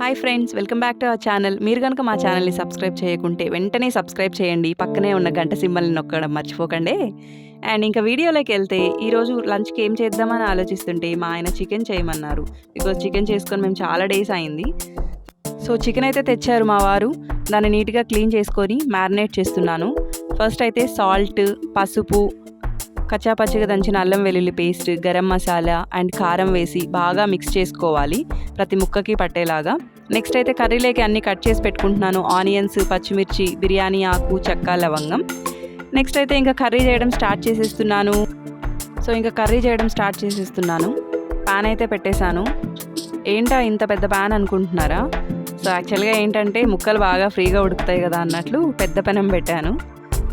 Hi friends welcome back to our channel. మీరు కనుక మా ఛానల్ని సబ్స్క్రైబ్ చేయకుంటే వెంటనే సబ్స్క్రైబ్ చేయండి. పక్కనే ఉన్న గంట సింబల్ని నొక్కడం మర్చిపోకండి. అండ్ ఇంకా వీడియోలోకి వెళ్తే ఈరోజు లంచ్కి ఏం చేద్దామని ఆలోచిస్తుంటే మా ఆయన చికెన్ చేయమన్నారు. బికాజ్ చికెన్ చేసుకొని మేము చాలా డేస్ అయింది. సో చికెన్ అయితే తెచ్చారు మా వారు. దాన్ని నీట్గా క్లీన్ చేసుకొని మ్యారినేట్ చేస్తున్నాను. ఫస్ట్ అయితే సాల్ట్ పసుపు కచ్చాపచ్చిగా దంచిన అల్లం వెల్లుల్లి పేస్ట్ గరం మసాలా అండ్ కారం వేసి బాగా మిక్స్ చేసుకోవాలి ప్రతి ముక్కకి పట్టేలాగా. నెక్స్ట్ అయితే కర్రీలోకి అన్ని కట్ చేసి పెట్టుకుంటున్నాను. ఆనియన్స్ పచ్చిమిర్చి బిర్యానీ ఆకు చెక్క లవంగం. నెక్స్ట్ అయితే ఇంకా కర్రీ చేయడం స్టార్ట్ చేసేస్తున్నాను. సో ఇంకా కర్రీ చేయడం స్టార్ట్ చేసేస్తున్నాను. ప్యాన్ అయితే పెట్టేశాను. ఏంటా ఇంత పెద్ద ప్యాన్ అనుకుంటున్నారా? సో యాక్చువల్గా ఏంటంటే ముక్కలు బాగా ఫ్రీగా ఉడుకుతాయి కదా అన్నట్లు పెద్ద పెనం పెట్టాను.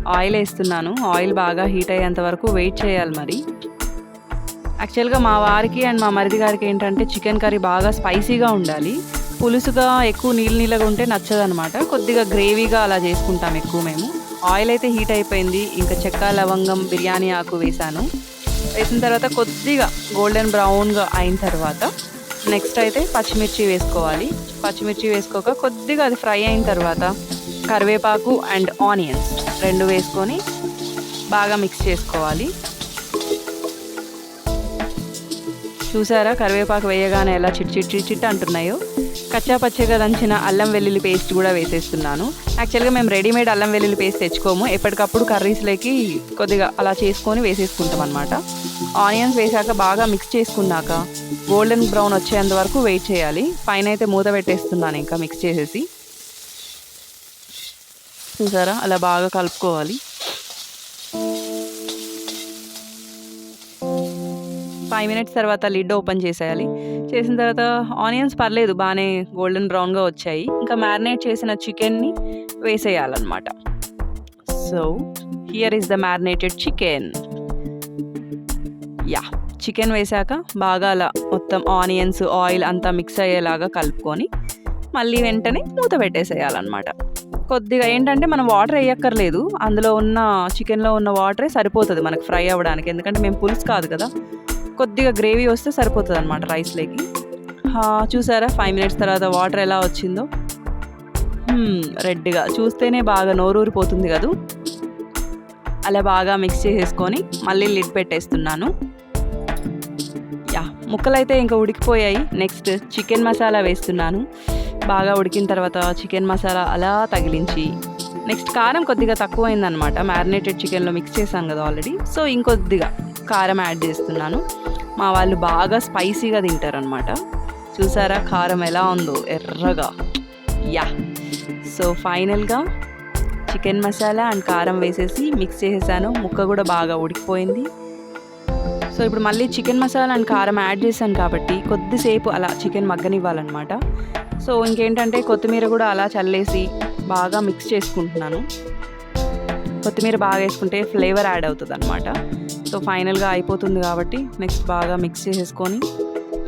ఆయిల్ వేస్తున్నాను. ఆయిల్ బాగా హీట్ అయ్యేంత వరకు వెయిట్ చేయాలి మరి. యాక్చువల్గా మా వారికి అండ్ మా మరిది గారికి ఏంటంటే చికెన్ కర్రీ బాగా స్పైసీగా ఉండాలి. పులుసుగా ఎక్కువ నీళ్ళు నీళ్ళగా ఉంటే నచ్చదనమాట కొద్దిగా గ్రేవీగా అలా చేసుకుంటాం ఎక్కువ మేము. ఆయిల్ అయితే హీట్ అయిపోయింది. ఇంకా చెక్క లవంగం బిర్యానీ ఆకు వేసాను వేసిన తర్వాత కొద్దిగా గోల్డెన్ బ్రౌన్గా అయిన తర్వాత నెక్స్ట్ అయితే పచ్చిమిర్చి వేసుకోవాలి. పచ్చిమిర్చి వేసుకోక కొద్దిగా అది ఫ్రై అయిన తర్వాత కరివేపాకు అండ్ ఆనియన్స్ రెండు వేసుకొని బాగా మిక్స్ చేసుకోవాలి. చూసారా కరివేపాకు వేయగానే ఎలా చిట్ చిట్ చిట్ చిట్ అంటున్నాయో? కచ్చా పచ్చగా దంచిన అల్లం వెల్లుల్లి పేస్ట్ కూడా వేసేస్తున్నాను. యాక్చువల్గా మేము రెడీమేడ్ అల్లం వెల్లుల్లి పేస్ట్ తెచ్చుకోము. ఎప్పటికప్పుడు కర్రీస్లోకి కొద్దిగా అలా చేసుకొని వేసేసుకుంటాం అనమాట ఆనియన్స్ వేసాక బాగా మిక్స్ చేసుకున్నాక గోల్డెన్ బ్రౌన్ వచ్చేంత వరకు వెయిట్ చేయాలి. పైన అయితే మూత పెట్టేస్తున్నాను ఇంకా మిక్స్ చేసేసి. చూసారా? అలా బాగా కలుపుకోవాలి. ఫైవ్ మినిట్స్ తర్వాత లిడ్ ఓపెన్ చేసేయాలి. చేసిన తర్వాత ఆనియన్స్ పర్లేదు బాగానే గోల్డెన్ బ్రౌన్గా వచ్చాయి. ఇంకా మ్యారినేట్ చేసిన చికెన్ని వేసేయాలన్నమాట. So here is the marinated chicken yeah chicken వేసాక బాగా అలా మొత్తం ఆనియన్స్ ఆయిల్ అంతా మిక్స్ అయ్యేలాగా కలుపుకొని మళ్ళీ వెంటనే మూత పెట్టేసేయాలన్నమాట. కొద్దిగా ఏంటంటే మనం వాటర్ వేయక్కర్లేదు. అందులో ఉన్న చికెన్లో ఉన్న వాటరే సరిపోతుంది మనకు ఫ్రై అవ్వడానికి. ఎందుకంటే మేము పులుసు కాదు కదా. కొద్దిగా గ్రేవీ వస్తే సరిపోతుంది అనమాట రైస్లోకి చూసారా? ఫైవ్ మినిట్స్ తర్వాత వాటర్ ఎలా వచ్చిందో. రెడ్గా. చూస్తేనే బాగా నోరూరిపోతుంది కదా. అలా బాగా మిక్స్ చేసేసుకొని మళ్ళీ లిడ్ పెట్టేస్తున్నాను. యా ముక్కలైతే ఇంకా ఉడికిపోయాయి. నెక్స్ట్ చికెన్ మసాలా వేస్తున్నాను. బాగా ఉడికిన తర్వాత చికెన్ మసాలా అలా తగిలించి నెక్స్ట్ కారం కొద్దిగా తక్కువైందనమాట. మ్యారినేటెడ్ చికెన్లో మిక్స్ చేశాం కదా ఆల్రెడీ సో ఇంకొద్దిగా కారం యాడ్ చేస్తున్నాను. మా వాళ్ళు బాగా స్పైసీగా తింటారనమాట. చూసారా కారం ఎలా ఉందో? ఎర్రగా. యా. సో ఫైనల్గా చికెన్ మసాలా అండ్ కారం వేసేసి మిక్స్ చేసేసాను. ముక్క కూడా బాగా ఉడికిపోయింది. సో ఇప్పుడు మళ్ళీ చికెన్ మసాలా అండ్ కారం యాడ్ చేశాను కాబట్టి కొద్దిసేపు అలా చికెన్ మగ్గనివ్వాలన్నమాట సో ఇంకేంటంటే కొత్తిమీర కూడా అలా చల్లేసి బాగా మిక్స్ చేసుకుంటున్నాను. కొత్తిమీర బాగా వేసుకుంటే ఫ్లేవర్ యాడ్ అవుతుంది అనమాట సో ఫైనల్గా అయిపోతుంది కాబట్టి నెక్స్ట్ బాగా మిక్స్ చేసేసుకొని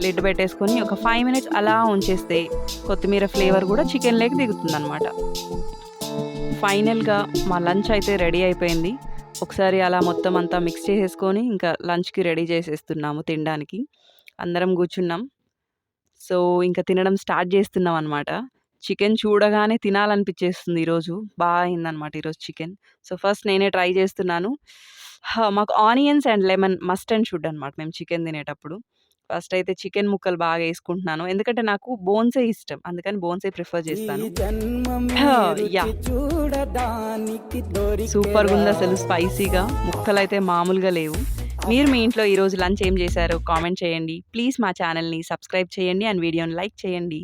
లిడ్ పెట్టేసుకొని ఒక ఫైవ్ మినిట్స్ అలా ఉంచేస్తే కొత్తిమీర ఫ్లేవర్ కూడా చికెన్ లేక్ దిగుతుంది అనమాట ఫైనల్గా మా లంచ్ అయితే రెడీ అయిపోయింది. ఒకసారి అలా మొత్తం అంతా మిక్స్ చేసేసుకొని ఇంకా లంచ్కి రెడీ చేసేస్తున్నాము తినడానికి. అందరం కూర్చున్నాం. సో ఇంకా తినడం స్టార్ట్ చేస్తున్నాం అనమాట చికెన్ చూడగానే తినాలనిపించేస్తుంది ఈరోజు. బాగా అయిందనమాట ఈరోజు చికెన్. సో ఫస్ట్ నేనే ట్రై చేస్తున్నాను. మాకు onions and lemon must and should అనమాట మేము చికెన్ తినేటప్పుడు. ఫస్ట్ అయితే చికెన్ ముక్కలు బాగా వేసుకుంటున్నాను. ఎందుకంటే నాకు బోన్సే ఇష్టం. అందుకని బోన్సే ప్రిఫర్ చేస్తాను. సూపర్గా ఉంది అసలు స్పైసీగా. ముక్కలు అయితే మామూలుగా లేవు. మీరు మీ ఇంట్లో ఈరోజు లంచ్ ఏం చేశారు? కామెంట్ చేయండి. ప్లీజ్ మా ఛానల్ని సబ్స్క్రైబ్ చేయండి అండ్ వీడియోని లైక్ చేయండి.